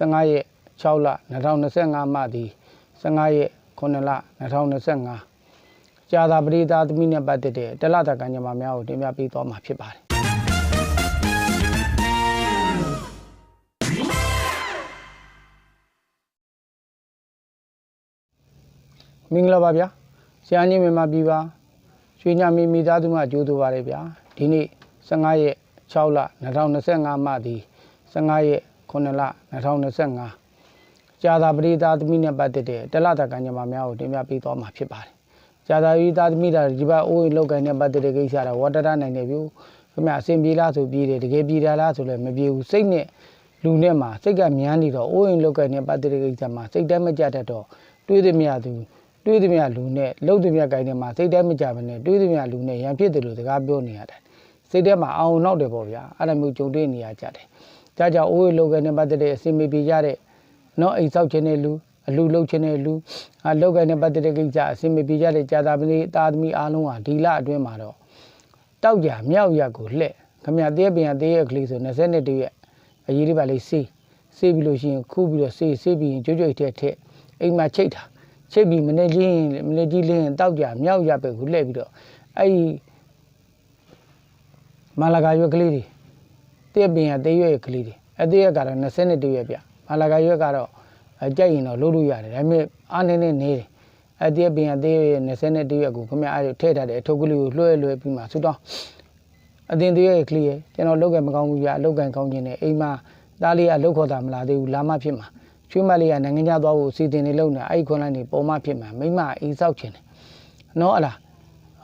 15ရက်6လ2025မှသည်15ရက်9လ2025ကြာသာပရိသတ်သမီးနဲ့ပတ်သက်တဲ့တလတာကံကြမ္မာများကိုတင်ပြပေးသွားမှာဖြစ်ပါတယ်မင်္ဂလာပါဗျာဆရာကြီးမြန်မာပြည်ပါရွှေညမီမိသားစုမှကြိုးတူပါတယ်ဗျာဒီနေ့15ရက်6လ2025မှသည်15ရက် 9လ2025ကြာသာပရိသတ်သမီးနဲ့ပတ်သက်တဲ့တလတာကံကြမ္မာများကိုတင်ပြပေးသွားမှာဖြစ်ပါတယ်ကြာသာပရိသတ်သမီးတာဒီဘက်အိုးအိမ်လောက်ကန်နဲ့ပတ်သက်တဲ့ကိစ္စတော့ဝတ္တရနိုင်နေပြီခင်ဗျအစဉ်ပြေလားဆိုပြေးတယ်တကယ်ပြေးတာလားဆိုလည်းမပြေဘူးစိတ်နဲ့လူနဲ့မှာစိတ်ကမြန်းနေတော့အိုးအိမ်လောက်ကန်နဲ့ပတ်သက်တဲ့ကိစ္စမှာစိတ်တမ်းမကြတတ်တော့တွေးသည်မရသူတွေးသည်မြလူနဲ့လှုပ်သည်မြကိုင်းထဲမှာစိတ်ထဲမကြဘဲနဲ့တွေးသည်မြလူနဲ့ရံဖြစ်တယ်လို့စကားပြောနေရတယ်စိတ်ထဲမှာအောင်နောက်တယ်ပေါ့ဗျာအဲ့လိုမျိုးကြုံတွေ့နေရကြတယ် ဒါကြောင့်အိုးရေလောကနဲ့ပတ်သက်တဲ့အစီအမေပြကြတဲ့နော်အိမ်ဆောက်ခြင်းတဲ့လူအလူလှုပ်ခြင်းတဲ့လူအလောကနဲ့ပတ်သက်တဲ့ကိစ္စအစီအမေပြကြတဲ့ကြာသာပတိတာသမီအားလုံးဟာဒီလအတွင်းမှာတော့တောက်ကြမြောက်ရက်ကိုလှက်ခမရသေးပင်ရသေးရကလေးဆို22ရက်အရေးလေးပါလေးစေးစေးပြီးလို့ရှိရင်ခုပြီးတော့စေးစေးပြီးရင်ကြွကြွထက်ထက်အိမ်မှာချိတ်တာချိတ်ပြီးမနေ့ချင်းမနေ့ကြီးလင်းတောက်ကြမြောက်ရပဲကိုလှည့်ပြီးတော့အဲ့ဒီမာလာဂါရွက်ကလေးတွေ တဲ့ပင်ရတဲ့ရွက်ကလေးတွေအသေးရက်ကတော့22ရက်ပြမာလာဂါရွက်ကတော့အကြိုက်ရင်တော့လို့လို့ရတယ်ဒါပေမဲ့အားနေနေနေတယ်အသေးပင်ရတဲ့ရွက်22ရက်ကိုခမအဲ့ဒီထည့်ထားတဲ့အထုပ်ကလေးကိုလွှဲလွှဲပြီးမှဆူတောင်းအတင်သေးရဲ့ကလေးရဲ့ကျွန်တော်လောက်ကမကောင်းဘူးပြအလောက်ကကောင်းခြင်းနဲ့အိမ်မှာသားလေးကလောက်ခေါ်တာမလာသေးဘူးလာမဖြစ်မှာချွေးမလေးကနိုင်ငံခြားသွားဖို့စီတင်နေလို့နေအဲ့ဒီခွန်လိုက်နေပုံမဖြစ်မှာမိမအိမ်ဆောက်ခြင်းတယ်နော်အလား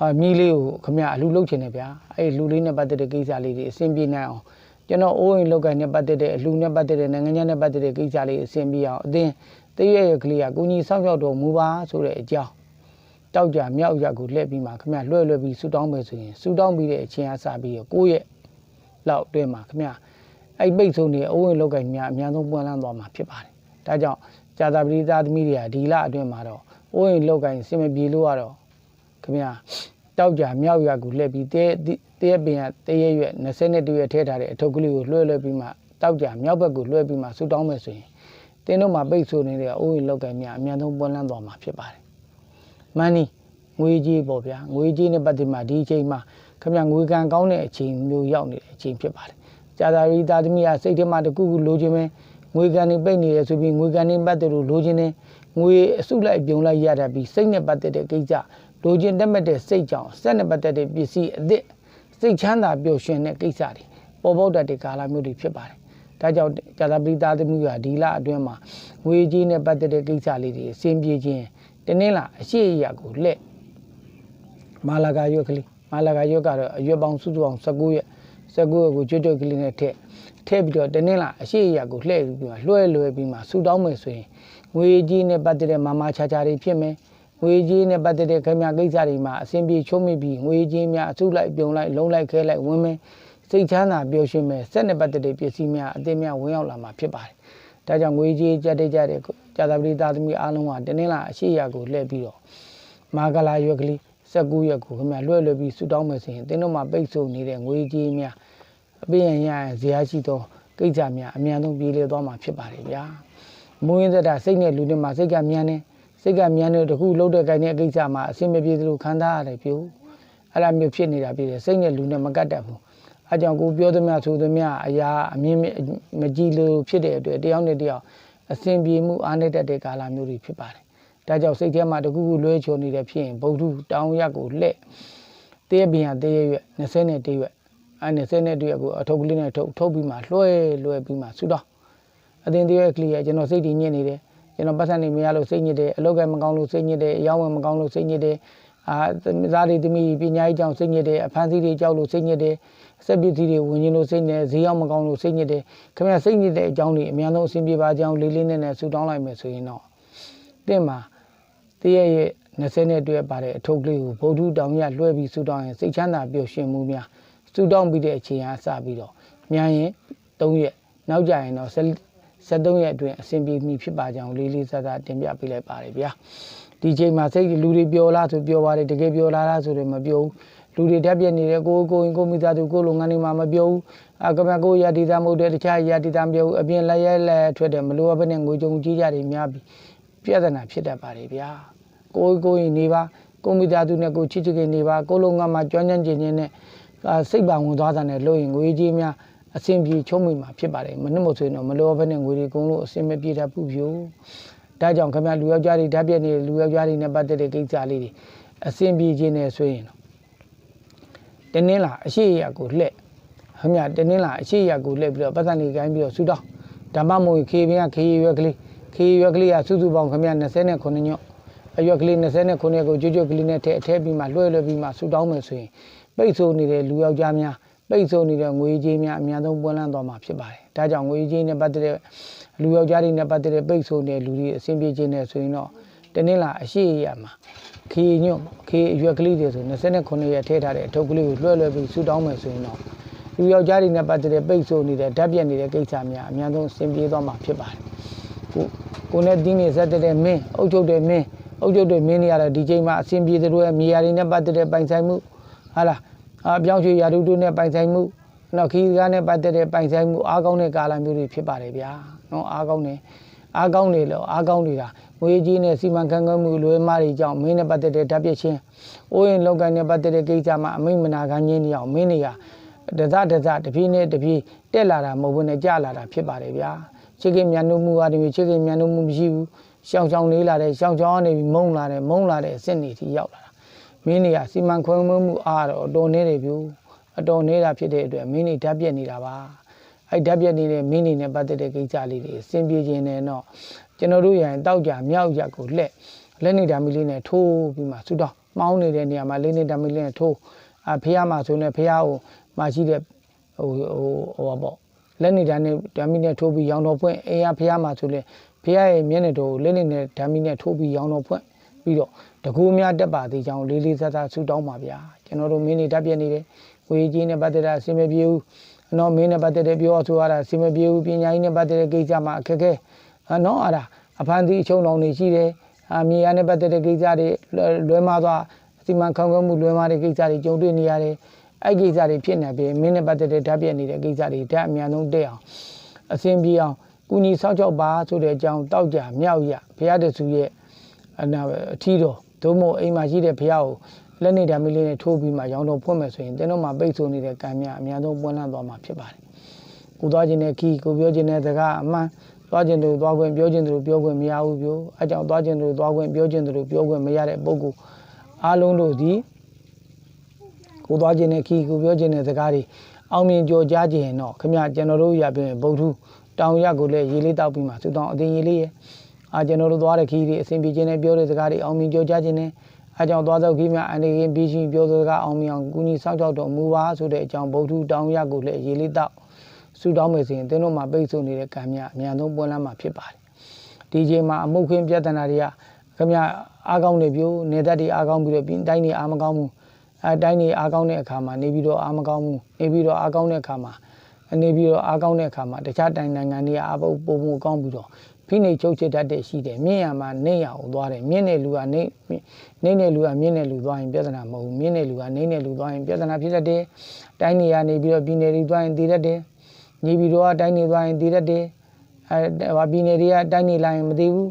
အာမြီးလေးကိုခမအလူလုတ်ခြင်းတယ်ဗျာအဲ့ဒီလူလေးနဲ့ပတ်သက်တဲ့ကိစ္စလေးတွေအဆင်ပြေနိုင်အောင် ကျွန်တော်အိုးအိမ်လောက်ကနဲ့ပတ်သက်တဲ့အလူနဲ့ပတ်သက်တဲ့နိုင်ငံခြားနဲ့ပတ်သက်တဲ့ကိစ္စလေးအဆင်ပြေအောင်အတင်းတည့်ရရကလေးကကိုကြီးစောင့်ရှောက်တော်မူပါဆိုတဲ့အကြောင်းတောက်ကြမြောက်ရကိုလှည့်ပြီးမှခမလွှဲလွှဲပြီးဆူတောင်းမယ်ဆိုရင်ဆူတောင်းပြီးတဲ့အချိန်အားစပြီးတော့ကိုယ့်ရဲ့လောက်အတွင်းမှာခမအဲ့ပိတ်ဆုံးနေအိုးအိမ်လောက်ကများအများဆုံးပွင့်လန်းသွားမှာဖြစ်ပါတယ်ဒါကြောင့်ကြာသာပရိသတ်သမီးတွေကဒီလအတွင်းမှာတော့အိုးရင်လောက်ကိုင်းစင်မပြေလို့ကတော့ခင်ဗျာတောက်ကြမြောက်ရကူလှည့်ပြီးတဲ တဲပင်ရတဲရရွက်22ရက်ထဲထားတဲ့အထုပ်ကလေးကိုလွှဲလွှဲပြီးမှတောက်ကြမြောက်ဘက်ကိုလွှဲပြီးမှဆူတောင်းမယ်ဆိုရင်တင်းတို့မှာပိတ်ဆိုးနေတဲ့အိုးရင်လောက်ကိုင်းများအများဆုံးပွင့်လန်းသွားမှာဖြစ်ပါတယ်မန်နီငွေကြီးပေါ့ဗျာငွေကြီးနဲ့ပတ်သက်မှဒီအချိန်မှာခင်ဗျာငွေကံကောင်းတဲ့အချိန်မျိုးရောက်နေတဲ့အချိန်ဖြစ်ပါတယ်ကြာသာပရိသတ်သမီးကစိတ်ထဲမှာတကူကူလိုချင်မယ်ငွေကန်နေပိတ်နေရဆိုပြီးငွေကန်နေပတ်သက်လို့လိုချင်တယ်ငွေအစုလိုက်ပြုံလိုက်ရတာပြီးစိတ်နဲ့ပတ်သက်တဲ့ကိစ္စလိုချင်တတ်မဲ့တဲ့စိတ်ကြောင့်စက်နဲ့ပတ်သက်တဲ့ပစ္စည်းအသစ် စိတ်ချမ်းသာပျော်ရွှင်တဲ့ကိစ္စတွေပေါ်ပေါက်တတ်တဲ့ကာလမျိုးတွေဖြစ်ပါတယ်ဒါကြောင့်ဇာတာပိသားသမီးကဒီလအတွင်းမှာငွေကြီးနဲ့ပတ်သက်တဲ့ကိစ္စလေးတွေအဆင်ပြေခြင်းတနင်္လာအရှိအရာကိုလက်မာလာဂါရွက်ကလေးမာလာဂါရွက်ကတော့အရွက်ပေါင်းစုစုပေါင်း19ရက်19ရက်ကိုကျွတ်ကျွတ်ကလေးနဲ့ထည့်ထည့်ပြီးတော့တနင်္လာအရှိအရာကိုလှည့်ပြီးမှလွှဲလွှဲပြီးမှဆူတောင်းမယ်ဆိုရင်ငွေကြီးနဲ့ပတ်သက်တဲ့မမချာချာတွေဖြစ်မယ် ငွေကြီးနဲ့ပတ်သက်တဲ့ခင်ဗျာကိစ္စတွေမှာအစဉ်ပြေချုံးမိပြီးငွေကြီးများအစုလိုက်ပြုံလိုက်လုံးလိုက်ခဲလိုက်ဝင်မယ်စိတ်ချမ်းသာပျော်ရွှင်မယ်စက်နဲ့ပတ်သက်တဲ့ပစ္စည်းများအသင်းများဝင်ရောက်လာမှာဖြစ်ပါတယ်ဒါကြောင့်ငွေကြီးကြက်တဲ့ကြတဲ့ကြာသပတိသားသမီးအားလုံးကတနင်္လာအရှိအရာကိုလှည့်ပြီးတော့မာဂလာရွက်ကလေး19ရက်ကိုခင်ဗျာလွှဲလွှဲပြီးဆူတောင်းမယ်ဆိုရင်တင်းတို့မှာပိတ်ဆို့နေတဲ့ငွေကြီးများအပြည့်ရရရင်ဇရာရှိသောကိစ္စများအများဆုံးပြေးလေသွားမှာဖြစ်ပါတယ်ဗျာမူရင်းသက်တာစိတ်နဲ့လူတွေမှာစိတ်ကမြန်နေ စိတ်ကမြန်နေတခုလှုပ်တဲ့ကိုင်တဲ့အကိစ္စမှာအဆင်မပြေသလိုခံစားရတယ်ပြို့အဲ့လိုမျိုးဖြစ်နေတာပြည်တယ်စိတ်နဲ့လူနဲ့မကတ်တတ်ဘူးအဲကြောင့်ကိုပြောသမျှဆိုသမျှအရာအမြင်မကြည့်လို့ဖြစ်တဲ့အတွက်တယောက်နဲ့တယောက်အဆင်ပြေမှုအားနည်းတတ်တဲ့ကာလမျိုးတွေဖြစ်ပါတယ်ဒါကြောင့်စိတ်ထဲမှာတခုခုလွဲချော်နေတဲ့ဖြစ်ရင်ဗုဒ္ဓတောင်းရက်ကိုလှဲ့တေးပင်ရတေးရွက်20နဲ့တေးရွက်အဲ့နဲ့စဲနဲ့တရက်ကိုအထုပ်ကလေးနဲ့ထုတ်ထုတ်ပြီးမှလွှဲလွှဲပြီးမှဆူတော့အတင်တရက်ကလေးကကျွန်တော်စိတ်တည်ညစ်နေတယ် ကျွန်တော်ပတ်စံနေမရလို့စိတ်ညစ်တယ်အလောက်ကမကောင်းလို့စိတ်ညစ်တယ်အယောင်းဝယ်မကောင်းလို့စိတ်ညစ်တယ်အာသားတွေသမီးပညာရေးကြောင့်စိတ်ညစ်တယ်အဖန်စီတွေကြောက်လို့စိတ်ညစ်တယ်စက်ပစ္စည်းတွေဝင်ရင်လို့စိတ်နဲ့ဈေးရောက်မကောင်းလို့စိတ်ညစ်တယ်ခင်ဗျစိတ်ညစ်တဲ့အကြောင်းတွေအများဆုံးအဆင်ပြေပါကြောင်းလေးလေးနဲ့နဲ့ဆူတောင်းလိုက်မယ်ဆိုရင်တော့တင့်မှာတရရဲ့20နဲ့တွေ့ပါတဲ့အထုပ်ကလေးကိုဗုဒ္ဓတောင်ရလွှဲပြီးဆူတောင်းရင်စိတ်ချမ်းသာပျော်ရွှင်မှုများစူတောင်းပြီးတဲ့အချိန်အားစပြီးတော့မြန်ရင်3ရက်နောက်ကြရင်တော့ 73ရက်အတွင်းအဆင်ပြေပြီဖြစ်ပါကြောင်းလေးလေးစားစားတင်ပြပေးလိုက်ပါတယ်ဗျာဒီချိန်မှာစိတ်လူတွေပျော်လားဆိုပျော်ပါတယ်တကယ်ပျော်လားလားဆိုတော့မပျော်ဘူးလူတွေတက်ပြက်နေတယ်ကိုကိုရင်ကိုမိသားစုကိုလိုငန်းနေမှာမပြောဘူးအကမကိုရတီသားမဟုတ်တဲ့တခြားရတီသားမပြောဘူးအပြင်လက်ရဲလက်ထွက်တယ်မလိုအပ်ဘဲနဲ့ငွေကြုံကြီးကြတွေများပြီးပြဿနာဖြစ်တတ်ပါတယ်ဗျာကိုကိုရင်နေပါကိုမိသားစုနဲ့ကိုချစ်ချစ်ကနေပါကိုလိုငန်းမှာကြွမ်းကြမ်းကျင်ကျင်နဲ့စိတ်ပါဝင်သွားတာနဲ့လို့ရင်ငွေကြီးများ အဆင်ပြေချုံးမိမှာဖြစ်ပါတယ်မနှမဆိုရင်တော့မလိုအပ်ဘဲနဲ့ငွေတွေကုန်လို့အဆင်မပြေတတ်ဘူးဖြို့ဒါကြောင့်ခင်ဗျလူယောက်ျားတွေဓာတ်ပြက်နေလူယောက်ျားတွေနဲ့ပတ်သက်တဲ့ကိစ္စလေးတွေအဆင်ပြေခြင်းနဲ့ဆိုရင်တော့တနင်္လာအရှိရကိုလှဲ့ဟမြတနင်္လာအရှိရကိုလှဲ့ပြီးတော့ပတ်သက်နေကိုင်းပြီးတော့ဆူတောင်းဓမ္မမို့ခေပင်ကခေရွက်ကလေးခေရွက်ကလေးကစုစုပေါင်းခင်ဗျ29ညော့အရွက်ကလေး29ကိုကြွကြွကလေးနဲ့ထည့်အထည့်ပြီးမှလွှဲလွှဲပြီးမှဆူတောင်းမယ်ဆိုရင်ပိတ်ဆိုးနေတဲ့လူယောက်ျားများ ပိတ်ဆိုးနေတဲ့ငွေကြေးများအများဆုံးပွင့်လန်းသွားမှာဖြစ်ပါတယ်ဒါကြောင့်ငွေကြေးနဲ့ပတ်သက်တဲ့လူယောက်ျားတွေနဲ့ပတ်သက်တဲ့ပိတ်ဆို့နေတဲ့လူတွေအဆင်ပြေခြင်းနဲ့ဆိုရင်တော့တနင်္လာအရှိရမှာခေညွတ်ခေအရွက်ကလေးတွေဆို29ရက်ထည့်ထားတဲ့အထုပ်ကလေးကိုလွှဲလွှဲပြီးဆူတောင်းမယ်ဆိုရင်တော့လူယောက်ျားတွေနဲ့ပတ်သက်တဲ့ပိတ်ဆို့နေတဲ့ဓာတ်ပြက်နေတဲ့ကိစ္စများအများဆုံးအဆင်ပြေသွားမှာဖြစ်ပါတယ်ကိုကိုနဲ့တင်းနေဆက်တဲ့မင်းအုတ်ချုပ်တဲ့မင်းအုတ်ချုပ်တဲ့မင်းတွေကတော့ဒီချိန်မှာအဆင်ပြေတဲ့တို့ရဲ့မြေယာတွေနဲ့ပတ်သက်တဲ့ပိုင်ဆိုင်မှုဟာလား အပြောင်းရွှေ့ရာထူးတို့နဲ့ပိုင်ဆိုင်မှုနောက်ခီးကားနဲ့ပတ်သက်တဲ့ပိုင်ဆိုင်မှုအားကောင်းတဲ့ကာလမျိုးတွေဖြစ်ပါတယ်ဗျာနော်အားကောင်းတယ်အားကောင်းနေလို့အားကောင်းနေတာငွေကြီးနဲ့စီမံခန့်ခွဲမှုလွယ်မားတွေကြောင့်မင်းနဲ့ပတ်သက်တဲ့ဓာတ်ပြည့်ချင်းအိုးရင်လောက်ကန်နဲ့ပတ်သက်တဲ့ကိစ္စမှာအမိတ်မနာခံခြင်းတွေအောင်မင်းတွေကဒဇဒဇတပြေးနဲ့တပြေးတက်လာတာမဟုတ်ဘူးနဲ့ကြလာတာဖြစ်ပါတယ်ဗျာချစ်ခင်မြန်နှုတ်မှုအားဒီချစ်ခင်မြန်နှုတ်မှုမရှိဘူးရှောင်းရှောင်းလေးလာတယ်ရှောင်းရှောင်းကနေပြီးမုံလာတယ်မုံလာတဲ့အဆင့်တွေထိရောက်လာတာ မင်းတွေကစီမံခွဲမှုအားတော့အတော်နေတယ်ဗျူအတော်နေတာဖြစ်တဲ့အတွက်မင်းတွေဓာတ်ပြက်နေတာပါအဲ့ဓာတ်ပြက်နေတဲ့မင်းတွေနဲ့ပတ်သက်တဲ့ကိစ္စလေးတွေအဆင်ပြေခြင်းနဲ့တော့ကျွန်တော်တို့ရရင်တောက်ကြမြောက်ရက်ကိုလှက်လက်နေဓာမီလေးနဲ့ထိုးပြီးမှဆူတော့မှောင်းနေတဲ့နေရာမှာလက်နေဓာမီလေးနဲ့ထိုးအဖေးမှာဆိုရင်ဖေးကိုမရှိတဲ့ဟိုဟိုဟိုပါပေါ့လက်နေဓာနဲ့ဓာမီနဲ့ထိုးပြီးရောင်တော်ဖွင့်အေးရဖေးမှာဆိုရင်ဖေးရဲ့မျက်နှာတော်ကိုလက်နေနဲ့ဓာမီနဲ့ထိုးပြီးရောင်တော်ဖွင့်ပြီးတော့ တကူများတက်ပါသေးကြောင်းလေးလေးစားစားဆူတောင်းပါဗျာကျွန်တော်တို့မင်းနေတက်ပြနေတယ်ဝေကြီးနဲ့ပတ်သက်တာအစင်မပြေဘူးနော်မင်းနဲ့ပတ်သက်တဲ့ပြောဆိုရတာအစင်မပြေဘူးပညာရေးနဲ့ပတ်သက်တဲ့ကိစ္စမှာအခက်အခဲနော်အဲ့ဒါအဖန်တီအချုံတော်နေရှိတယ်အမြေယာနဲ့ပတ်သက်တဲ့ကိစ္စတွေလွဲမှားသွားစီမံခန့်ခွဲမှုလွဲမှားတဲ့ကိစ္စတွေကြုံတွေ့နေရတယ်အဲ့ကိစ္စတွေဖြစ်နေပြီမင်းနဲ့ပတ်သက်တဲ့ဓာတ်ပြက်နေတဲ့ကိစ္စတွေဓာတ်အများဆုံးတက်အောင်အစင်ပြေအောင်ကုညီဆောက်ချောက်ပါဆိုတဲ့အကြောင်းတောက်ကြမြောက်ရဘုရားတဆူရဲ့အနာအထီးတော် ဒုမို့အိမ်မှာရှိတဲ့ဘုရားကိုလက်နေဓာမီလေးနဲ့ထိုးပြီးမှရောင်းတော့ဖွင့်မယ်ဆိုရင်တင်းတော့မှပိတ်ဆို့နေတဲ့ကံမြအများဆုံးပွင့်လန်းသွားမှာဖြစ်ပါတယ်။ကိုသွားခြင်းနဲ့ခီးကိုပြောခြင်းနဲ့စကားအမှန်သွားခြင်းတို့သွားခွင့်ပြောခြင်းတို့ပြောခွင့်မရဘူးပြော။အဲကြောင့်သွားခြင်းတို့သွားခွင့်ပြောခြင်းတို့ပြောခွင့်မရတဲ့ပုဂ္ဂိုလ်အားလုံးတို့သည်ကိုသွားခြင်းနဲ့ခီးကိုပြောခြင်းနဲ့စကားတွေအောင်မြင်ကြော်ကြားခြင်းတော့ခမကျွန်တော်တို့ရပြင်ဗုဒ္ဓတောင်ရကိုလည်းရေလေးတောက်ပြီးမှသုတောင်အသိရေလေးရဲ့ အာကျွန်တော်တို့သွားတဲ့ခီးတွေအစဉ်ပြေခြင်းနဲ့ပြောတဲ့စကားတွေအောင်မြင်ကြော်ကြားခြင်းနဲ့အဲကြောင့်သွားသောကြီးများအနေရင်ပြီးချင်းပြောစကားအောင်မြောင်ကုညီစောင့်ကြောက်တော်မူပါဆိုတဲ့အကြောင်းဗုဒ္ဓတောင်းရကိုလည်းရေးလေးတော့ဆူတောင်းမယ်ဆိုရင်သင်တို့မှာပိတ်ဆို့နေတဲ့ကံများအများဆုံးပွင့်လန်းမှာဖြစ်ပါတယ်ဒီချိန်မှာအမှုခင်းပြဿနာတွေကခင်ဗျအားကောင်းနေပြိုနေတတ်တွေအားကောင်းပြီးတော့ပြီးတိုင်းတွေအားမကောင်းဘူးအဲတိုင်းတွေအားကောင်းတဲ့အခါမှာနေပြီးတော့အားမကောင်းဘူးနေပြီးတော့အားကောင်းတဲ့အခါမှာနေပြီးတော့အားကောင်းတဲ့အခါမှာတခြားတိုင်းနိုင်ငံတွေအားပုတ်ပုံပုံကောင်းပြီးတော့ ဖိနှိပ်ချုပ်ချစ်တတ်တဲ့ရှိတယ်မြင့်ရမှာနေရအောင်သွားတယ်မြင့်တဲ့လူကနေနေတဲ့လူကမြင့်တဲ့လူသွားရင်ပြဿနာမဟုတ်ဘူးမြင့်တဲ့လူကနေတဲ့လူသွားရင်ပြဿနာဖြစ်တတ်တယ်တိုင်းနေရနေပြီးတော့ပြည်နယ်တွေသွားရင်တည်တတ်တယ်ညီပြီးတော့တိုင်းနေသွားရင်တည်တတ်တယ်အဲဟာပြည်နယ်တွေကတိုင်းနေလာရင်မသိဘူး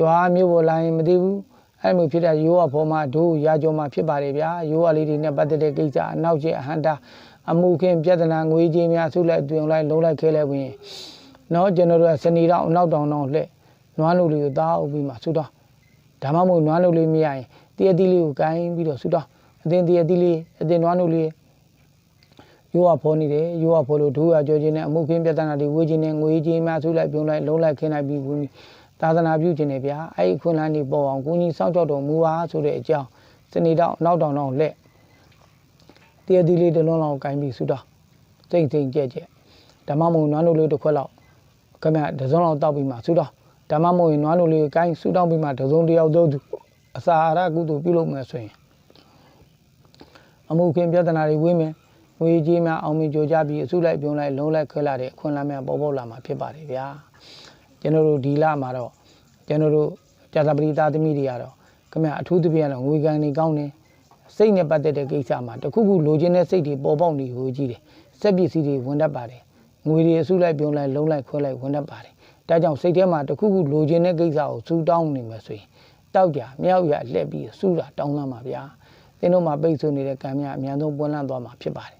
ရွာမျိုးပေါ်လာရင်မသိဘူးအဲ့လိုဖြစ်တဲ့ရိုးအဖော်မှာဒိုးရာကြောမှာဖြစ်ပါတယ်ဗျာရိုးအလေးတွေနဲ့ပတ်သက်တဲ့ကိစ္စအနောက်ကျအဟန္တာအမှုခင်းပြဿနာငွေကြေးများဆုလိုက်တွင်လိုက်လုံးလိုက်ခဲလိုက်ဝင် နော်ကျွန်တော်တို့ကစနေတော့နောက်တောင်တော့လှဲ့နွားလူလေးကိုသားအုပ်ပြီးမှဆူတော့ဒါမှမဟုတ်နွားလူလေးမရရင်တည့်အတီးလေးကိုကိုင်းပြီးတော့ဆူတော့အတင်းတည့်အတီးလေးအတင်းနွားလူလေးရိုးဝဖော်နေတယ်ရိုးဝဖော်လို့ဒိုးရကြောခြင်းနဲ့အမှုခင်းပြဿနာတွေဝေးခြင်းနဲ့ငွေကြီးမှဆူလိုက်ပြုံးလိုက်လုံးလိုက်ခင်းလိုက်ပြီးဝင်သာသနာပြုခြင်းနဲ့ဗျာအဲ့ဒီခွန်လန်းနေပေါ်အောင်ကိုကြီးစောင့်ကြောက်တော်မူပါဆိုတဲ့အကြောင်းစနေတော့နောက်တောင်တော့လက်တည့်အတီးလေးတစ်လုံးလောက်ကိုင်းပြီးဆူတော့တိတ်တိတ်ကြက်ကြက်ဓမ္မမုံနွားလူလေးတစ်ခွက်လောက် ခင်ဗျတစုံလောက်တောက်ပြီးမှဆူတော့ဓမ္မမို့ရင်နွားလိုလေးကိုင်းဆူတောင်းပြီးမှတစုံတယောက်သောသူအစာအာဟာရကုသိုလ်ပြုလုပ်မယ်ဆိုရင်အမှုခင်ပြဿနာတွေဝေးမယ်ငွေကြီးများအောင်မြင်ကြကြပြီးအစုလိုက်ပြုံးလိုက်လုံးလိုက်ခွဲလာတဲ့အခွင့်အလမ်းများပေါ်ပေါက်လာမှာဖြစ်ပါတယ်ဗျာကျွန်တော်တို့ဒီလမှာတော့ကျွန်တော်တို့ကြာသပတိသားသမီးတွေကတော့ခင်ဗျအထူးသဖြင့်တော့ငွေကန်နေကောင်းနေစစိတ်နဲ့ပတ်သက်တဲ့ကိစ္စမှာတစ်ခုခုလိုချင်တဲ့စိတ်တွေပေါ်ပေါက်နေဟိုကြည့်တယ်စက်ပစ္စည်းတွေဝင်တတ်ပါတယ် ငွေတွေအစုလိုက်ပြုံးလိုက်လုံးလိုက်ခွဲလိုက်ဝင်တတ်ပါတယ်ဒါကြောင့်စိတ်ထဲမှာတစ်ခုခုလိုချင်တဲ့ကိစ္စကိုစူးတောင်းနေမှာဆိုရင်တောက်ကြမြောက်ရလှက်ပြီးစူးတာတောင်းလာမှာဗျာသင်တို့မှာပိတ်ဆို့နေတဲ့ကံများအများဆုံးပွင့်လန်းသွားမှာဖြစ်ပါတယ်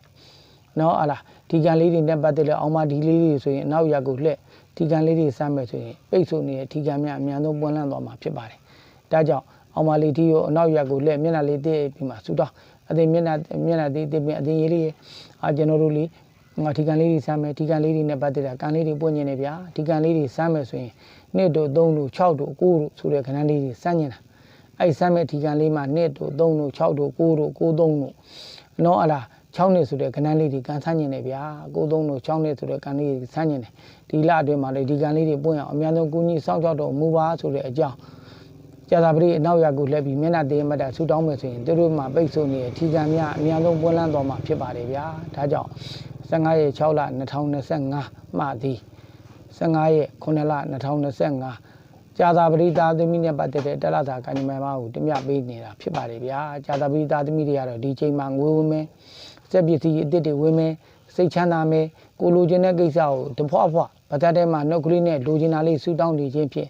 နော်အလားဒီကံလေးတွေနဲ့ပတ်သက်တဲ့အောင်မဒီလေးတွေဆိုရင်အနောက်ရက်ကိုလှက်ဒီကံလေးတွေစမ်းမယ်ဆိုရင်ပိတ်ဆို့နေတဲ့ဒီကံများအများဆုံးပွင့်လန်းသွားမှာဖြစ်ပါတယ်ဒါကြောင့်အောင်မလေးတီကိုအနောက်ရက်ကိုလှက်မျက်နှာလေးတည့်ပြီးမှစူးတောင်းအသိမျက်နှာမျက်နှာတည့်တည့်ပြီးအသိရေးလေးအာကျွန်တော်တို့လေး ငါဒီကံလေးတွေစမ်းမယ်ဒီကံလေးတွေနဲ့ပတ်သက်တာကံလေးတွေပွင့်နေတယ်ဗျာဒီကံလေးတွေစမ်းမယ်ဆိုရင်2တို့3တို့6တို့9တို့ဆိုတဲ့ခဏလေးတွေစမ်းနေတာအဲ့စမ်းမဲ့ဒီကံလေးမှာ2တို့3တို့6တို့9တို့9 3တို့နော်အလား6နှစ်ဆိုတဲ့ခဏလေးတွေကန်ဆန်းနေတယ်ဗျာ9 3တို့6နှစ်ဆိုတဲ့ကံလေးတွေစမ်းနေတယ်ဒီလအတွင်းမှာလေဒီကံလေးတွေပွင့်အောင်အများဆုံးကူညီစောင့်ရှောက်တော့မူပါဆိုတဲ့အကြောင်း ကျသာပတိအနောက်ရက်ကိုလှည့်ပြီးမျက်နှာသေးမှတ်တာဆူတောင်းမယ်ဆိုရင်တို့မှာပိတ်ဆို့နေတဲ့ထီကံများအများဆုံးပွင့်လန်းသွားမှာဖြစ်ပါတယ်ဗျာဒါကြောင့်15ရက်6လ2025မှသည်15ရက်9လ2025ကြာသာပရိသာသမီနဲ့ပတ်သက်တဲ့တလသာကဏ္ဍမမကိုတင်ပြပေးနေတာဖြစ်ပါတယ်ဗျာကြာသာပရိသာသမီတွေကတော့ဒီချိန်မှာငွေဝင်မယ်စက်ပစ္စည်းအစ်စ်တွေဝင်မယ်စိတ်ချမ်းသာမယ်ကိုလိုချင်တဲ့ကိစ္စကိုတဖွာဖွာဗတ်တဲ့မှာနှုတ်ကလေးနဲ့လိုချင်တာလေးဆူတောင်းနေခြင်းဖြင့်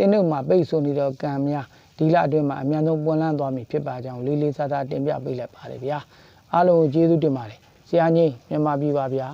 တင်းတို့မှာပိတ်ဆို့နေတော့ကံများဒီလအတွင်းမှာအများဆုံးပွင့်လန်းသွားပြီဖြစ်ပါကြောင်းလေးလေးစားစားတင်ပြပေးလိုက်ပါတယ်ဗျာအားလုံးကိုကျေးဇူးတင်ပါတယ်ဆရာကြီးမြန်မာပြည်ပါဗျာ